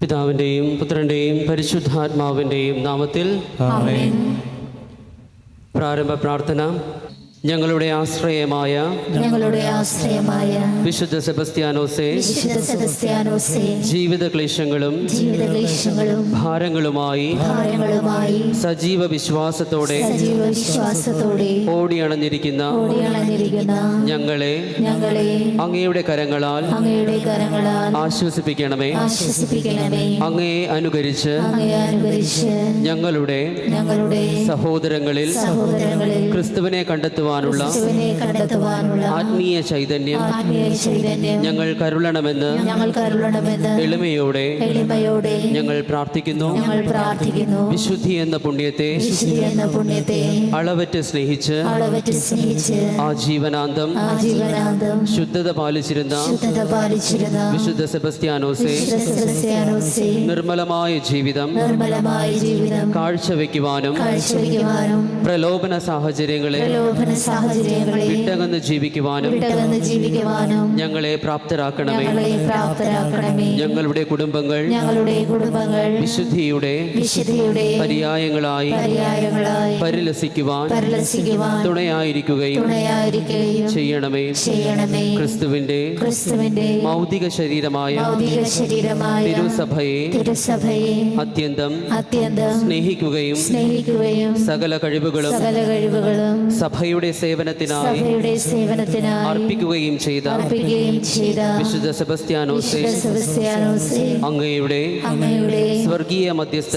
പിതാവിന്റെയും പുത്രന്റെയും പരിശുദ്ധാത്മാവിന്റെയും നാമത്തിൽ പ്രാരംഭ പ്രാർത്ഥന. ഞങ്ങളുടെ ആശ്രയമായ ഞങ്ങളുടെ ആശ്രയമായ വിശുദ്ധ സെബസ്ത്യാനോസേ വിശുദ്ധ സെബസ്ത്യാനോസേ ജീവിത ക്ലേശങ്ങളും ജീവിത ക്ലേശങ്ങളും ഭാരങ്ങളുമായി ഭാരങ്ങളുമായി സജീവ വിശ്വാസത്തോടെ സജീവ വിശ്വാസത്തോടെ ഓടിയണഞ്ഞിരിക്കുന്ന ഓടിയണഞ്ഞിരിക്കുന്ന ഞങ്ങളെ ഞങ്ങളെ അങ്ങയുടെ കരങ്ങളാൽ അങ്ങയുടെ കരങ്ങളാൽ ആശ്വസിപ്പിക്കണമേ. ആശ്വസിപ്പിക്കണമേ. അങ്ങയെ അനുകരിച്ച് അങ്ങയെ അനുകരിച്ച് ഞങ്ങളുടെ ഞങ്ങളുടെ സഹോദരങ്ങളിൽ സഹോദരങ്ങളിൽ ക്രിസ്തുവിനെ ക്രിസ്തുവിനെ കണ്ടെത്തുവാനുള്ള ആത്മീയ ചൈതന്യം ഞങ്ങൾ കരുളണമെന്ന് എളിമയോടെ ഞങ്ങൾ പ്രാർത്ഥിക്കുന്നു. വിശുദ്ധി എന്ന പുണ്യത്തെ അളവറ്റ് സ്നേഹിച്ച് ആ ജീവനാന്തം ശുദ്ധത പാലിച്ചിരുന്ന വിശുദ്ധ സെബസ്ത്യാനോസെ നിർമ്മലമായ ജീവിതം കാഴ്ചവെക്കുവാനും പ്രലോഭന സാഹചര്യങ്ങളെ സാഹചര്യങ്ങളെ വിട്ടകന്ന് ജീവിക്കുവാനും വിട്ടകന്ന് ജീവിക്കുവാനും ഞങ്ങളെ പ്രാപ്തരാക്കണമേ. ഞങ്ങളെ പ്രാപ്തരാക്കണമേ. ഞങ്ങളുടെ കുടുംബങ്ങൾ ഞങ്ങളുടെ കുടുംബങ്ങൾ വിശുദ്ധിയുടെ വിശുദ്ധിയുടെ പര്യായങ്ങളായി പര്യായങ്ങളായി പരിലസിക്കുവാൻ പരിലസിക്കുവാൻ തുണയായിരിക്കുകയും തുണയായിരിക്കുകയും ചെയ്യണമേ. ചെയ്യണമേ. ക്രിസ്തുവിന്റെ ക്രിസ്തുവിന്റെ ശരീരമായ ഭൗതിക ശരീരമായ തിരുസഭയെ തിരുസഭയെ അത്യന്തം അത്യന്തം സ്നേഹിക്കുകയും സ്നേഹിക്കുകയും സകല കഴിവുകളും സകല കഴിവുകളും സഭയുടെ സഭയുടെ സേവനത്തിനായി അർപ്പിക്കുകയും ചെയ്ത അർപ്പിക്കുകയും ചെയ്ത വിശുദ്ധ സെബസ്ത്യാനോ സെബസ്ത്യാനോസേ അങ്ങയുടെ അങ്ങയുടെ സ്വർഗീയ മധ്യസ്ഥ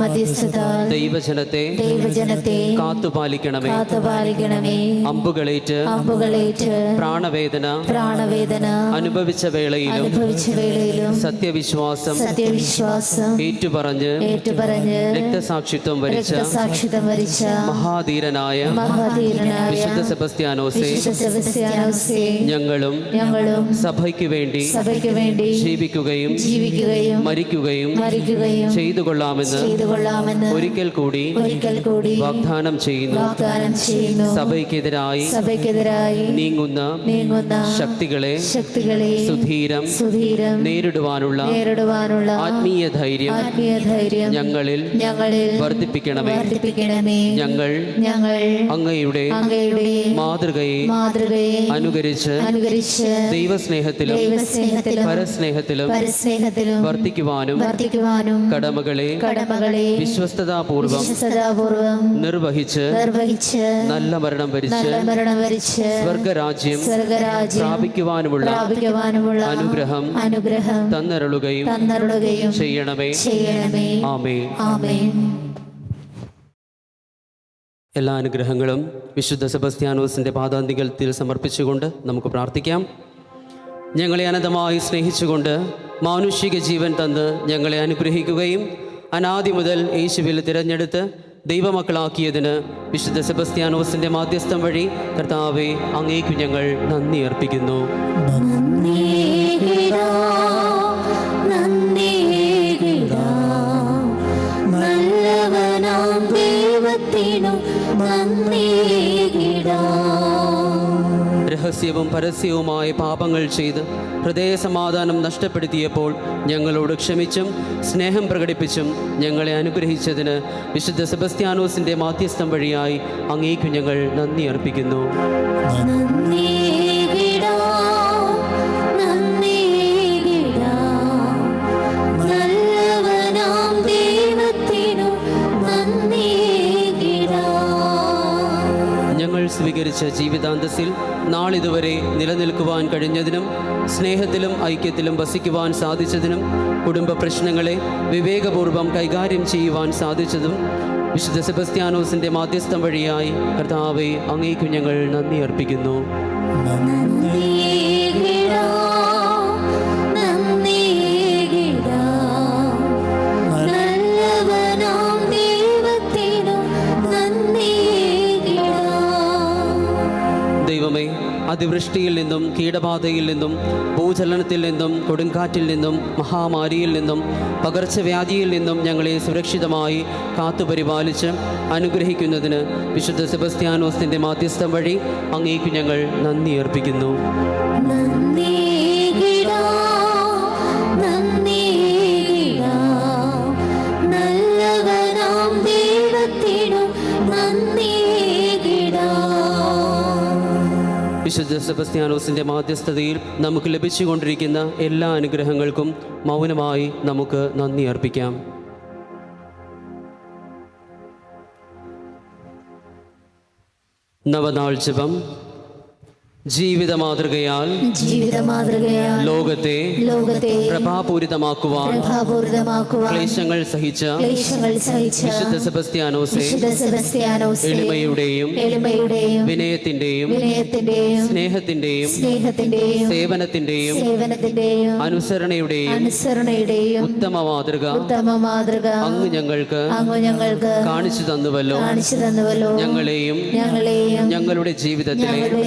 മധ്യസ്ഥതാൽ ദൈവജനത്തെ ദൈവജനത്തെ കാത്തുപാലിക്കണമേ. കാത്തുപാലിക്കണമേ. അമ്പുകളേറ്റ് അമ്പുകളേറ്റ് പ്രാണവേദന പ്രാണവേദന അനുഭവിച്ച വേളയിലും അനുഭവിച്ച വേളയിലും സത്യവിശ്വാസം സത്യവിശ്വാസം ഏറ്റുപറഞ്ഞ് ഏറ്റുപറഞ്ഞ് രക്തസാക്ഷിത്വം വരിച്ച വരിച്ച മഹാധീരനായ മഹാധീരനായ വിശുദ്ധ സെബസ്ത്യാനോസെ ഞങ്ങളും ഞങ്ങളും സഭയ്ക്ക് വേണ്ടി സഭയ്ക്ക് വേണ്ടി ജീവിക്കുകയും ജീവിക്കുകയും മരിക്കുകയും മരിക്കുകയും ചെയ്തു കൊള്ളാമെന്ന് ചെയ്തു കൊള്ളാമെന്ന് ഒരിക്കൽ കൂടി ഒരിക്കൽ കൂടി വാഗ്ദാനം ചെയ്യുന്നു. വാഗ്ദാനം ചെയ്യുന്നു. സഭയ്ക്കെതിരായി സഭയ്ക്കെതിരായി നീങ്ങുന്ന നീങ്ങുന്ന ശക്തികളെ ശക്തികളെ സുധീരം സുധീരം നേരിടുവാനുള്ള നേരിടുവാനുള്ള ആത്മീയ ധൈര്യം ആത്മീയ ധൈര്യം ഞങ്ങളിൽ ഞങ്ങളിൽ വർദ്ധിപ്പിക്കണമേ. വർദ്ധിപ്പിക്കണമേ. ഞങ്ങൾ ഞങ്ങൾ അങ്ങയുടെ അങ്ങയുടെ മാതൃകയെ മാതൃകയെ അനുകരിച്ച് അനുകരിച്ച് ദൈവസ്നേഹത്തിലും ദൈവസ്നേഹത്തിലും പരസ്നേഹത്തിലും പരസ്നേഹത്തിലും വർദ്ധിക്കുവാനും വർദ്ധിക്കുവാനും കടമകളെ കടമകളെ വിശ്വസ്തതാപൂർവം വിശ്വസ്തതാപൂർവം നിർവഹിച്ച് നിർവഹിച്ച് നല്ല മരണം വരിച്ച് നല്ല മരണം വരിച്ച് സ്വർഗരാജ്യം സ്വർഗരാജ്യം പ്രാപിക്കുവാനുമുള്ള പ്രാപിക്കുവാനുമുള്ള അനുഗ്രഹം അനുഗ്രഹം തന്നരുളുകയും തന്നരുളുകയും ചെയ്യണമേ. ചെയ്യണമേ. ആമേ ആമേൻ. എല്ലാ അനുഗ്രഹങ്ങളും വിശുദ്ധ സെബസ്ത്യാനോസിന്റെ പാദാന്തികത്തിൽ സമർപ്പിച്ചുകൊണ്ട് നമുക്ക് പ്രാർത്ഥിക്കാം. ഞങ്ങളെ അനന്തമായി സ്നേഹിച്ചുകൊണ്ട് മാനുഷിക ജീവൻ തന്ന് ഞങ്ങളെ അനുഗ്രഹിക്കുകയും അനാദി മുതൽ യേശുവിൽ തിരഞ്ഞെടുത്ത് ദൈവമക്കളാക്കിയതിന് വിശുദ്ധ സെബസ്ത്യാനോസിന്റെ മാധ്യസ്ഥം വഴി കർത്താവെ അങ്ങേക്കു ഞങ്ങൾ നന്ദി അർപ്പിക്കുന്നു. നന്ദിയിടാ, രഹസ്യവും പരസ്യവുമായ പാപങ്ങൾ ചെയ്ത് ഹൃദയസമാധാനം നഷ്ടപ്പെടുത്തിയപ്പോൾ ഞങ്ങളോട് ക്ഷമിച്ചും സ്നേഹം പ്രകടിപ്പിച്ചും ഞങ്ങളെ അനുഗ്രഹിച്ചതിന് വിശുദ്ധ സെബസ്ത്യാനോസിന്റെ മാധ്യസ്ഥം വഴിയായി അങ്ങേക്കു ഞങ്ങൾ നന്ദി അർപ്പിക്കുന്നു. സ്വീകരിച്ച ജീവിതാന്തസ്സിൽ നാളിതുവരെ നിലനിൽക്കുവാൻ കഴിഞ്ഞതിനും സ്നേഹത്തിലും ഐക്യത്തിലും വസിക്കുവാൻ സാധിച്ചതിനും കുടുംബ പ്രശ്നങ്ങളെ വിവേകപൂർവം കൈകാര്യം ചെയ്യുവാൻ സാധിച്ചതും വിശുദ്ധ സെബസ്ത്യാനോസിന്റെ മാധ്യസ്ഥം വഴിയായി കർത്താവെ അങ്ങേക്കു ഞങ്ങൾ നന്ദി അർപ്പിക്കുന്നു. അണുവൃഷ്ടിയിൽ നിന്നും കീടബാധയിൽ നിന്നും ഭൂചലനത്തിൽ നിന്നും കൊടുങ്കാറ്റിൽ നിന്നും മഹാമാരിയിൽ നിന്നും പകർച്ചവ്യാധിയിൽ നിന്നും ഞങ്ങളെ സുരക്ഷിതമായി കാത്തുപരിപാലിച്ച് അനുഗ്രഹിക്കുന്നതിന് വിശുദ്ധ സെബസ്ത്യാനോസിന്റെ മാധ്യസ്ഥം വഴി അങ്ങേക്ക് ഞങ്ങൾ നന്ദി അർപ്പിക്കുന്നു. നന്ദിയിടാ, വിശുദ്ധ സെബസ്ത്യാനോസിന്റെ മാധ്യസ്ഥതയിൽ നമുക്ക് ലഭിച്ചുകൊണ്ടിരിക്കുന്ന എല്ലാ അനുഗ്രഹങ്ങൾക്കും മൗനമായി നമുക്ക് നന്ദി അർപ്പിക്കാം. നവനാൾ ജപം. ജീവിത മാതൃകയാൽ ജീവിത മാതൃകയാൽ ലോകത്തെ ലോകത്തെ പ്രഭാപൂരിതമാക്കുവാൻ പ്രഭാപൂരിതമാക്കുവാൻ ക്ലേശങ്ങൾ സഹിച്ച ക്ലേശങ്ങൾ സഹിച്ച വിശുദ്ധ സെബസ്ത്യാനോസെ വിശുദ്ധ സെബസ്ത്യാനോസേ, എളിമയുടെയും എളിമയുടെയും വിനയത്തിന്റെയും വിനയത്തിന്റെയും സ്നേഹത്തിന്റെയും സ്നേഹത്തിന്റെയും സേവനത്തിന്റെയും സേവനത്തിന്റെയും അനുസരണയുടെയും അനുസരണയുടെയും ഉത്തമ മാതൃക ഉത്തമ മാതൃക അങ്ങ് ഞങ്ങൾക്ക് അങ്ങ് ഞങ്ങൾക്ക് കാണിച്ചു തന്നുവല്ലോ കാണിച്ചു തന്നുവല്ലോ ഞങ്ങളെയും ഞങ്ങളെയും ഞങ്ങളുടെ ജീവിതത്തിലെ ഞങ്ങളുടെ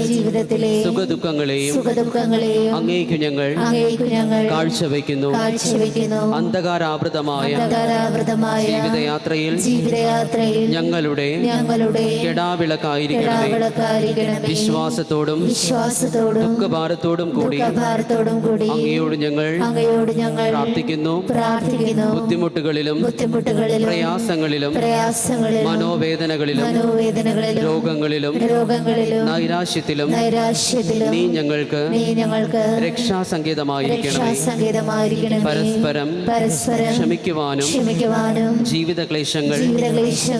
ജീവിതത്തിലെ സുഖദുഃഖങ്ങളെയും സുഖദുഃഖങ്ങളെയും അങ്ങേക്കു ഞങ്ങൾ അങ്ങേക്കു ഞങ്ങൾ കാഴ്ചവെക്കുന്നു. കാഴ്ചവെക്കുന്നു. അന്ധകാരാവൃതമായ അന്ധകാരാവൃതമായ ജീവിതയാത്രയിൽ ജീവിതയാത്രയിൽ ഞങ്ങളുടെ ഞങ്ങളുടെ കിടാവിളക്കായിരിക്കണമേ. വിശ്വാസത്തോടും വിശ്വാസത്തോടും ദുഃഖഭാരത്തോടും കൂടി ഭാരത്തോടും കൂടി അങ്ങയോട് ഞങ്ങൾ അങ്ങയോട് ഞങ്ങൾ പ്രാർത്ഥിക്കുന്നു. പ്രാർത്ഥിക്കുന്നു. ബുദ്ധിമുട്ടുകളിലും ബുദ്ധിമുട്ടുകളിലും പ്രയാസങ്ങളിലും പ്രയാസങ്ങളിലും മനോവേദനകളിലും മനോവേദനകളിലും രോഗങ്ങളിലും രോഗങ്ങളിലും നൈരാശ്യത്തിലും നീ ഞങ്ങൾക്ക് നീ ഞങ്ങൾക്ക് രക്ഷാസംഗീതമായിരിക്കണമേ. പരസ്പരം പരസ്പരം ക്ഷമിക്കുവാനും ക്ഷമിക്കുവാനും ജീവിത ക്ലേശങ്ങൾ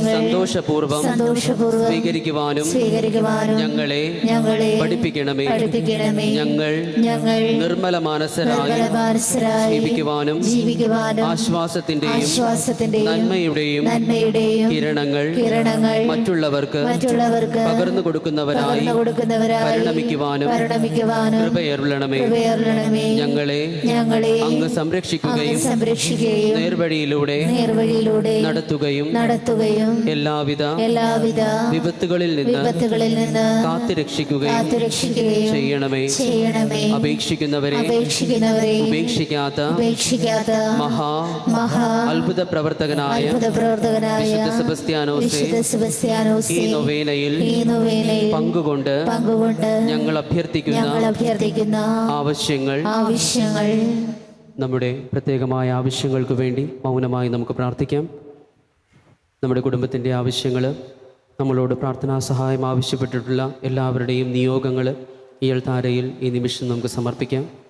സന്തോഷപൂർവം സന്തോഷപൂർവം സ്വീകരിക്കുവാനും സ്വീകരിക്കുവാനും ഞങ്ങളെ ഞങ്ങളെ പഠിപ്പിക്കണമേ. പഠിപ്പിക്കണമേ. ഞങ്ങൾ ഞങ്ങൾ നിർമ്മല മാനസരായി ജീവിക്കുവാനും ജീവിക്കുവാനും ആശ്വാസത്തിന്റെയും ആശ്വാസത്തിന്റെയും നന്മയുടെയും നന്മയുടെയും കിരണങ്ങൾ കിരണങ്ങൾ മറ്റുള്ളവർക്ക് മറ്റുള്ളവർക്ക് പകർന്നു കൊടുക്കുന്നവരായി കൊടുക്കുന്നവരായി പരിണമിക്കുവാനും കൃപയരുളണമേ. ഞങ്ങളെ ഞങ്ങളെ അങ്ങ് സംരക്ഷിക്കുകയും സംരക്ഷിക്കുകയും നേർവഴിയിലൂടെ നേർവഴിയിലൂടെ നടത്തുകയും നടത്തുകയും എല്ലാവിധ എല്ലാവിധ വിപത്തുകളിൽ നിന്ന് വിപത്തുകളിൽ നിന്ന് കാത്തുരക്ഷിക്കുകയും കാത്തുരക്ഷിക്കുകയും ചെയ്യണമേ. ചെയ്യണമേ. അപേക്ഷിക്കുന്നവരെ അപേക്ഷിക്കുന്നവരെ ഉപേക്ഷിക്കാത്ത ഉപേക്ഷിക്കാത്ത മഹാ മഹാ അത്ഭുത പ്രവർത്തകനായ അത്ഭുത പ്രവർത്തകനായ സെബസ്ത്യാനോസ് സെബസ്ത്യാനോസ് ഈ നൊവേനയിൽ ഈ നൊവേനയിൽ പങ്കുകൊണ്ട് പങ്കുകൊണ്ട് ഞങ്ങൾ അഭ്യർത്ഥിക്കുന്ന ആവശ്യങ്ങൾ ആവശ്യങ്ങൾ നമ്മുടെ പ്രത്യേകമായ ആവശ്യങ്ങൾക്ക് വേണ്ടി മൗനമായി നമുക്ക് പ്രാർത്ഥിക്കാം. നമ്മുടെ കുടുംബത്തിന്റെ ആവശ്യങ്ങൾ നമ്മളോട് പ്രാർത്ഥനാ സഹായം ആവശ്യപ്പെട്ടിട്ടുള്ള എല്ലാവരുടെയും നിയോഗങ്ങൾ ഈ എൽത്താരയിൽ ഈ നിമിഷം നമുക്ക് സമർപ്പിക്കാം.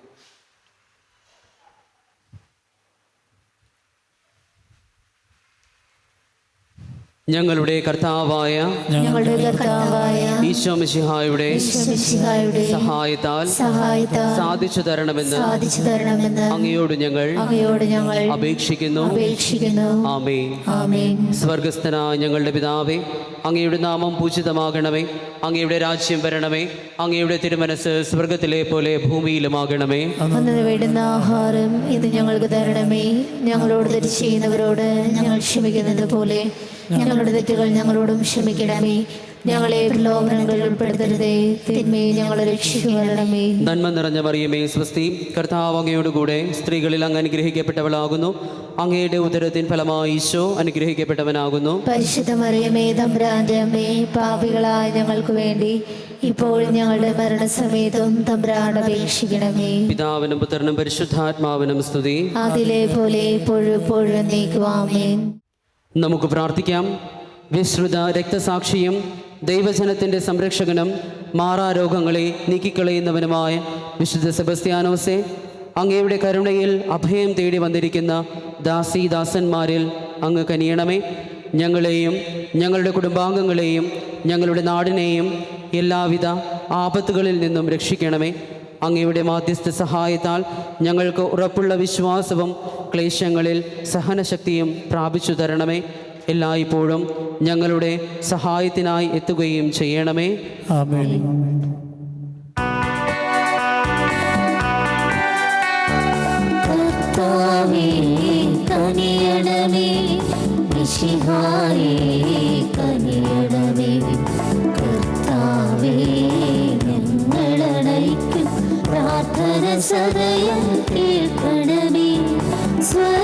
ഞങ്ങളുടെ കർത്താവായ ഞങ്ങളുടെ കർത്താവായ ഈശോ മിശിഹായുടെ സഹായത്താൽ സഹായത്താൽ സാധിച്ചു തരണമെന്ന് സാധിച്ചു തരണമെന്ന് അങ്ങയോട് ഞങ്ങൾ അങ്ങയോട് ഞങ്ങൾ അപേക്ഷിക്കുന്നു. അപേക്ഷിക്കുന്നു. ആമേൻ. സ്വർഗസ്ഥനായ ഞങ്ങളുടെ പിതാവേ അങ്ങയുടെ നാമം പൂജിതമാകണമേ അങ്ങയുടെ രാജ്യം വരണമേ അങ്ങയുടെ തിരുമനസ് സ്വർഗത്തിലെ പോലെ ഭൂമിയിലുമാകണമേ. അന്നു വേണ്ടുന്ന ആഹാരം ഇത് ഞങ്ങൾക്ക് തരണമേ ഞങ്ങളോട് തിരിച്ചു ചെയ്യുന്നവരോട് ഞങ്ങൾ ക്ഷമിക്കുന്നത് പോലെ ഞങ്ങളുടെ തെറ്റുകൾ ഞങ്ങളോടും ക്ഷമിക്കണമേ. ഞങ്ങളെ പ്രലോഭനങ്ങളിൽ ഉൾപ്പെടുത്തരുതേ. തിന്മയെ ഞങ്ങളെ രക്ഷിക്കണമേ നന്മ നിറഞ്ഞ മറിയമേ സ്വസ്തി. കർത്താവ് അങ്ങയോടുകൂടെ സ്ത്രീകളിൽ അങ്ങ് അനുഗ്രഹിക്കപ്പെട്ടവളാകുന്നു. അങ്ങയുടെ ഉദരത്തിൻ ഫലമായി ഈശോ അനുഗ്രഹിക്കപ്പെട്ടവനാകുന്നു. പരിശുദ്ധ മറിയമേ തമ്പുരാന്റെ അമ്മേ പാപികളായ ഞങ്ങൾക്ക് വേണ്ടി ഇപ്പോൾ ഞങ്ങളുടെ മരണസമയത്തും തമ്പുരാൻ അപേക്ഷിക്കണമേ. പിതാവിനും പുത്രനും പരിശുദ്ധാത്മാവിനും സ്തുതി. അതിലെ പോലെ എപ്പോഴും എപ്പോഴും നീക്കുവാമേൻ നമുക്ക് പ്രാർത്ഥിക്കാം. വിശ്രുത രക്തസാക്ഷിയും ദൈവജനത്തിന്റെ സംരക്ഷകനും മാറാരോഗങ്ങളെ നീക്കിക്കളയുന്നവനുമായ വിശുദ്ധ സെബസ്ത്യാനോസെ അങ്ങയുടെ കരുണയിൽ അഭയം തേടി വന്നിരിക്കുന്ന ദാസീദാസന്മാരിൽ അങ്ങ് കനിയണമേ. ഞങ്ങളെയും ഞങ്ങളുടെ കുടുംബാംഗങ്ങളെയും ഞങ്ങളുടെ നാടിനെയും എല്ലാവിധ ആപത്തുകളിൽ നിന്നും രക്ഷിക്കണമേ. അങ്ങയുടെ മാധ്യസ്ഥ സഹായത്താൽ ഞങ്ങൾക്ക് ഉറപ്പുള്ള വിശ്വാസവും ക്ലേശങ്ങളിൽ സഹനശക്തിയും പ്രാപിച്ചു തരണമേ. എല്ലായ്പ്പോഴും ഞങ്ങളുടെ സഹായത്തിനായി എത്തുകയും ചെയ്യണമേ. ആമേൻ. കർത്താവേ കനിയണമേ മിശിഹായേ. സദയം കേൾക്കണമേ സ്വർഗപിതാവാം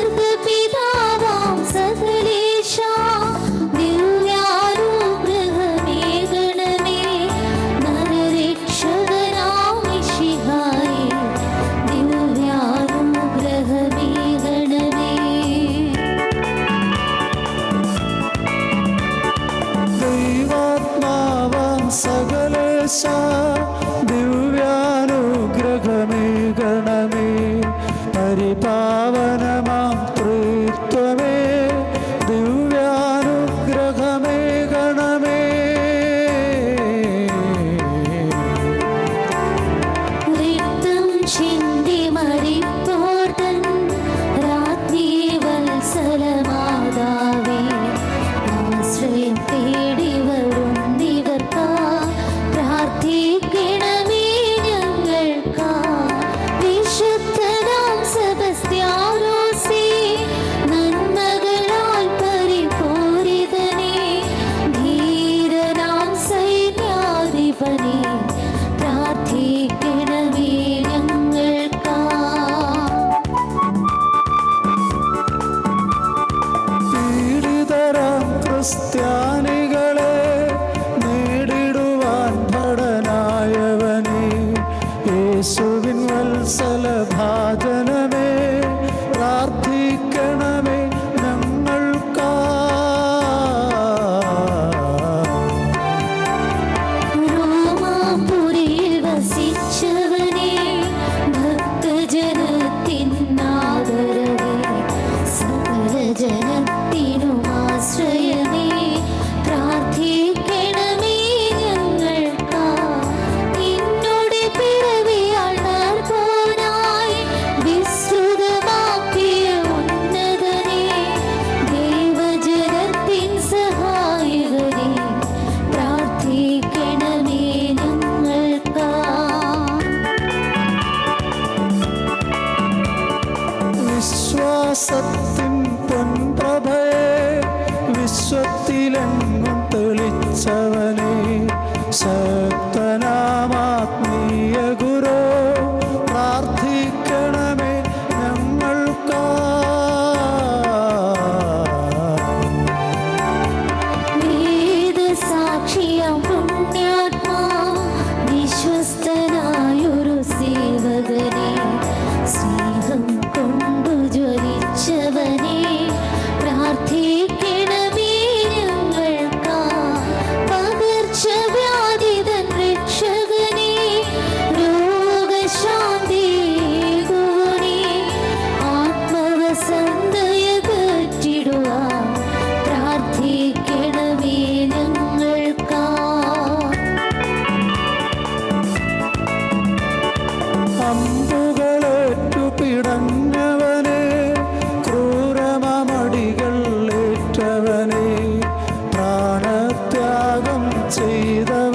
see them.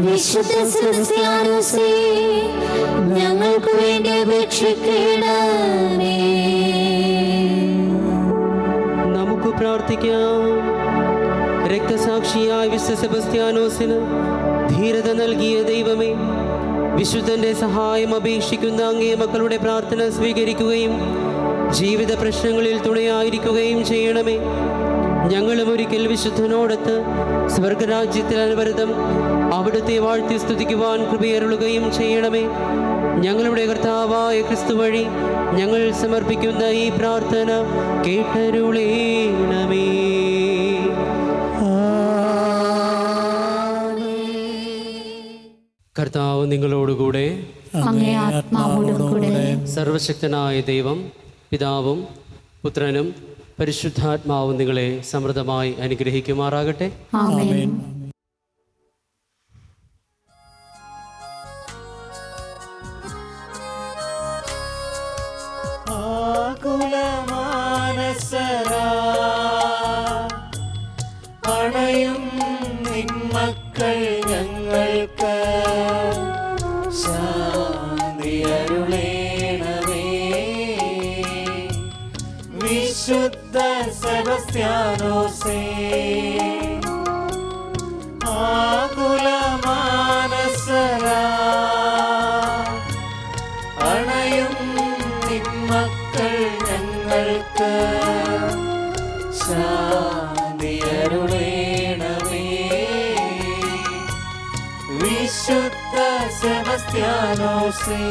വിശുദ്ധ ഞങ്ങൾക്ക് വേണ്ടി അപേക്ഷിക്കണമേ. നമുക്ക് പ്രാർത്ഥിക്കാം. രക്തസാക്ഷിയായ വിശുദ്ധ സെബസ്ത്യാനോസിന് ധീരത നൽകിയ ദൈവമേ വിശുദ്ധന്റെ സഹായം അപേക്ഷിക്കുന്ന അങ്ങേ മക്കളുടെ പ്രാർത്ഥന സ്വീകരിക്കുകയും ജീവിത പ്രശ്നങ്ങളിൽ തുണയായിരിക്കുകയും ചെയ്യണമേ. ഞങ്ങളും ഒരിക്കൽ വിശുദ്ധനോടത്ത് സ്വർഗരാജ്യത്തിൽ അനുവരുതം അവിടുത്തെ വാഴ്ത്തി സ്തുതിക്കുവാൻ കൃപയരുളുകയും ചെയ്യണമേ. ഞങ്ങളുടെ കർത്താവായ ക്രിസ്തു വഴി ഞങ്ങൾ സമർപ്പിക്കുന്ന ഈ പ്രാർത്ഥന കേട്ടരുളേണമേ. കർത്താവ് നിങ്ങളോടുകൂടെ സർവശക്തനായ ദൈവം പിതാവും പുത്രനും പരിശുദ്ധാത്മാവും നിങ്ങളെ സമൃദ്ധമായി അനുഗ്രഹിക്കുമാറാകട്ടെ. ഞങ്ങൾക്ക് ശാന്തി അരുളേണമേ വിശുദ്ധ സെബസ്ത്യാനോസേ.